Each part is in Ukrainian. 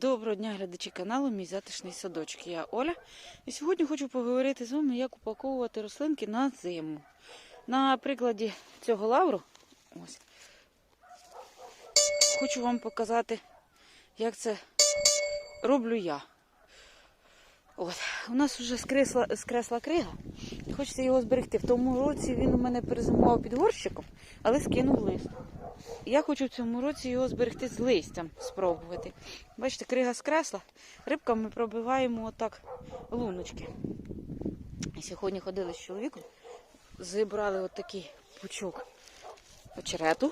Доброго дня, глядачі каналу Мій затишний садочок. Я Оля. І сьогодні хочу поговорити з вами, як упаковувати рослинки на зиму. На прикладі цього лавру, ось, хочу вам показати, як це роблю я. От. У нас вже скресла, скресла крига. Хочеться його зберегти. В тому році він у мене перезимував під горщиком, але скинув лист. Я хочу в цьому році його зберегти з листям, спробувати. Бачите, крига скресла. Рибками пробиваємо отак луночки. Сьогодні ходили з чоловіком, зібрали отакий пучок очерету.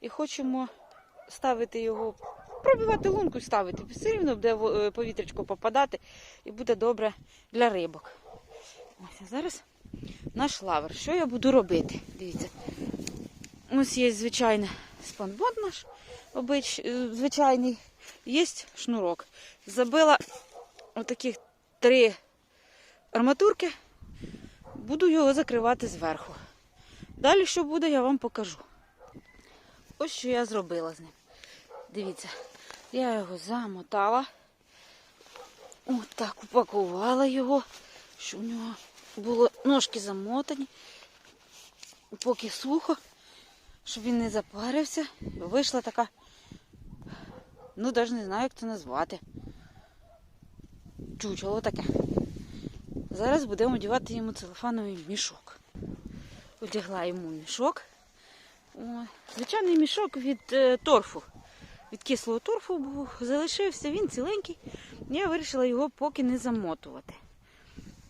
І хочемо ставити його, пробивати лунку ставити. Все рівно буде е, повітрячко попадати і буде добре для рибок. Ось, зараз наш лавр. Що я буду робити? Дивіться. Ось є звичайний спанбот наш обич, е, звичайний. Є шнурок. Забила отаких три арматурки. Буду його закривати зверху. Далі, що буде, я вам покажу. Ось що я зробила з ним. Дивіться, я його замотала. Ось так упакувала його, щоб у нього було ножки замотані. Поки сухо щоб він не запарився. Вийшла така, ну навіть не знаю, як це назвати. Чучело таке. Зараз будемо одягати йому целофановий мішок. Одягла йому мішок. О, звичайний мішок від е, торфу. Від кислого торфу був, залишився, він ціленький. Я вирішила його поки не замотувати.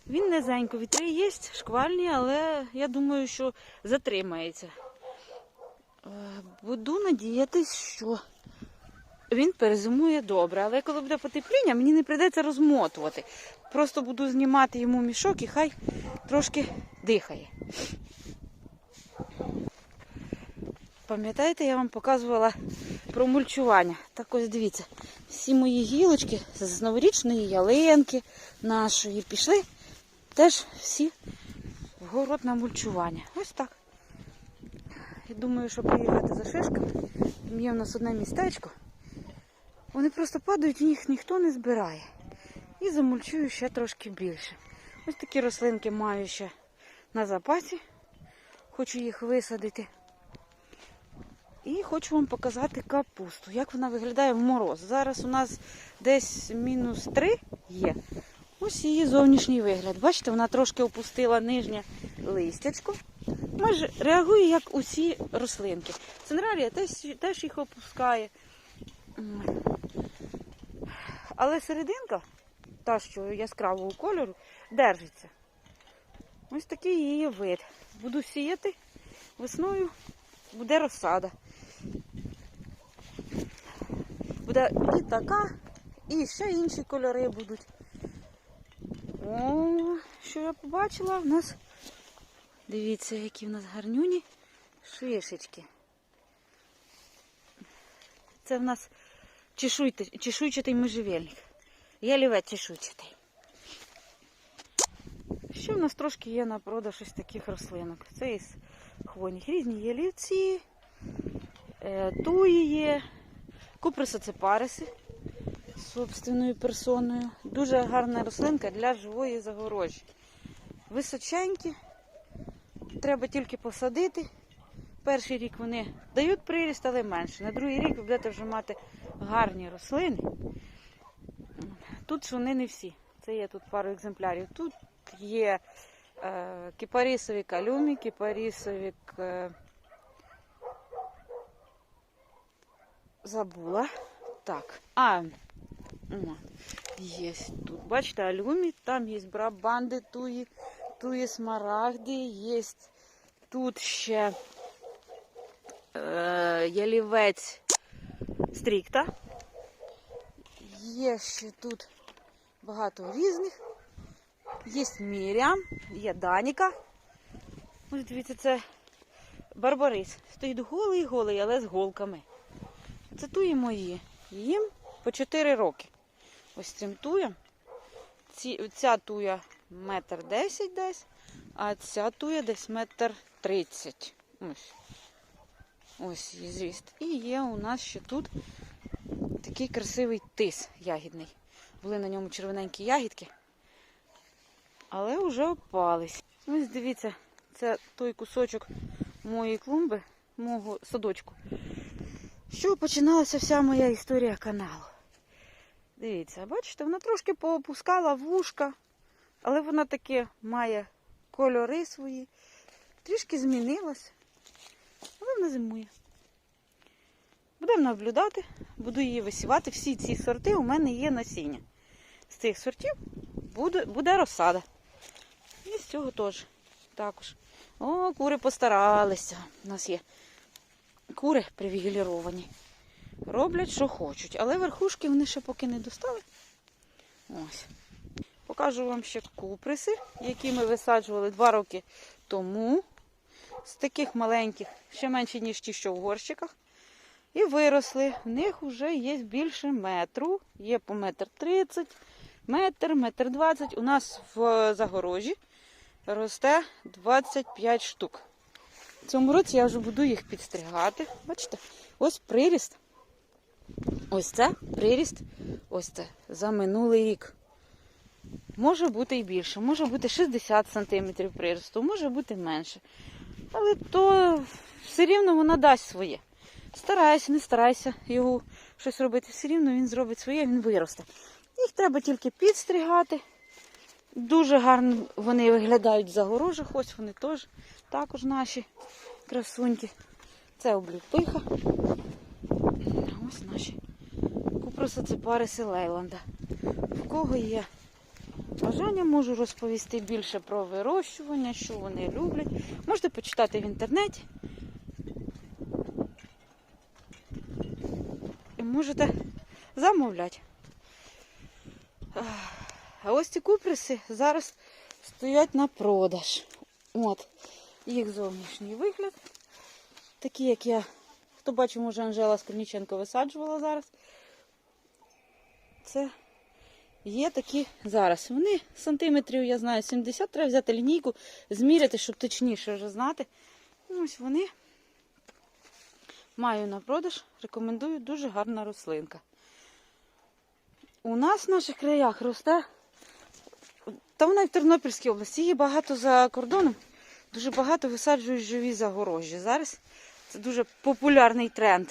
Він низенько, вітри є, шквальні, але я думаю, що затримається. Е, Буду надіятись, що він перезимує добре. Але коли буде потепління, мені не прийдеться розмотувати. Просто буду знімати йому мішок і хай трошки дихає. Пам'ятаєте, я вам показувала про мульчування. Так ось дивіться, всі мої гілочки з новорічної ялинки нашої пішли теж всі в город на мульчування. Ось так. Я думаю, що приїхати за шишками. Там є в нас одне містечко. Вони просто падають, їх ніхто не збирає. І замульчую ще трошки більше. Ось такі рослинки маю ще на запасі. Хочу їх висадити. І хочу вам показати капусту, як вона виглядає в мороз. Зараз у нас десь мінус 3 є. Ось її зовнішній вигляд. Бачите, вона трошки опустила нижнє листячко. Майже реагує, як усі рослинки. Ценралія теж, теж їх опускає. Але серединка, та, що яскравого кольору, держиться. Ось такий її вид. Буду сіяти весною, буде розсада. Буде і така, і ще інші кольори будуть. О, що я побачила? У нас, дивіться, які в нас гарнюні шишечки. Це в нас чешуйчатий можжевельник. Ялівець чешуйчатий. Ще в нас трошки є на продаж ось таких рослинок. Це із хвойних різні ялівці, е, туї є, куприсоцепариси собственною персоною. Дуже гарна рослинка для живої загорожі. Височенькі, треба тільки посадити. Перший рік вони дають приріст, але менше. На другий рік ви будете вже мати гарні рослини. Тут вони не всі. Це є тут пару екземплярів. Тут є е, кіпарісові калюмі, кіпарісові к... забула. Так. А, є тут. Бачите, алюмі, там є брабанди, туї, туї смарагди, є тут ще е, ялівець стрікта. Є ще тут багато різних. Є мірям, є Даніка. Ось дивіться, це барбарис. Стоїть голий голий, але з голками. Це туї мої. Їм по 4 роки. Ось цим туям. Ці, ця туя метр десять десь, а ця туя десь метр тридцять. Ось. Ось її зріст. І є у нас ще тут Такий красивий тис ягідний. Були на ньому червоненькі ягідки, але вже опались. Ось дивіться, це той кусочок моєї клумби, мого садочку. Що починалася вся моя історія каналу. Дивіться, бачите, вона трошки поопускала вушка, але вона таки має кольори свої, трішки змінилась, але вона зимує. Будемо наблюдати, буду її висівати. Всі ці сорти у мене є насіння. З цих сортів буде, буде розсада. І з цього теж також. О, кури постаралися. У нас є кури привіліровані. Роблять, що хочуть. Але верхушки вони ще поки не достали. Ось. Покажу вам ще куприси, які ми висаджували два роки тому. З таких маленьких, ще менші, ніж ті, що в горщиках. І виросли. В них вже є більше метру. Є по метр тридцять, метр, метр двадцять. У нас в загорожі росте 25 штук. Цьому році я вже буду їх підстригати. Бачите, ось приріст. Ось це приріст. Ось це за минулий рік. Може бути і більше, може бути 60 см приросту, може бути менше. Але то все рівно вона дасть своє. Старайся, не старайся його щось робити. Все рівно він зробить своє, він виросте. Їх треба тільки підстригати. Дуже гарно вони виглядають в загорожах, ось вони теж також наші красуньки. Це облюпиха. Ось наші. Купроса це Лейланда. В кого є бажання, можу розповісти більше про вирощування, що вони люблять. Можете почитати в інтернеті. І можете замовляти. А ось ці куприси зараз стоять на продаж. От, їх зовнішній вигляд. Такі, як я, хто бачив, може, Анжела Скорніченко висаджувала зараз. Це є такі зараз. Вони сантиметрів, я знаю, 70, треба взяти лінійку, зміряти, щоб точніше вже знати. Ну, Ось вони маю на продаж, рекомендую, дуже гарна рослинка. У нас в наших краях росте, та вона і в Тернопільській області, її багато за кордоном, дуже багато висаджують живі загорожі. Зараз це дуже популярний тренд.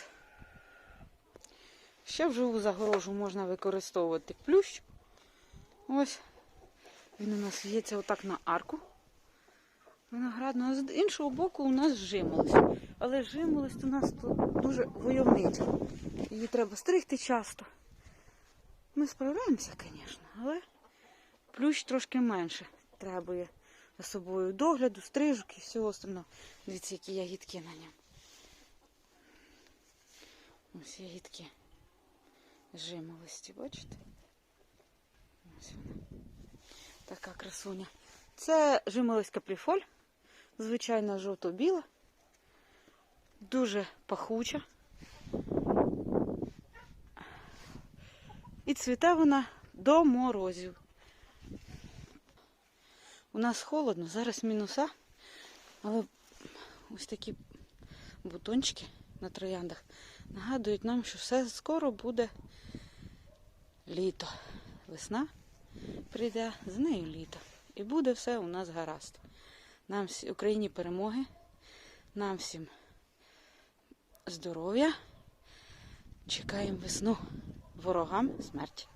Ще в живу загорожу можна використовувати плющ. Ось він у нас в'ється отак на арку. Виноградну, а з іншого боку у нас жимолость. Але жимолость у нас тут дуже войовнича. Її треба стригти часто. Ми справляємося, звісно, але плющ трошки менше требує собою догляду, стрижок і всього остального. Дивіться, які ягідки на ньому. Ось ягідки жимолості, бачите? Ось вона. Така красуня. Це жимолость капліфоль, звичайно, жовто-біла, дуже пахуча. І цвіте вона до морозів. У нас холодно, зараз мінуса, але ось такі бутончики на трояндах нагадують нам, що все скоро буде літо. Весна прийде, з нею літо. І буде все у нас гаразд. Нам Україні перемоги, нам всім здоров'я. Чекаємо весну ворогам смерть.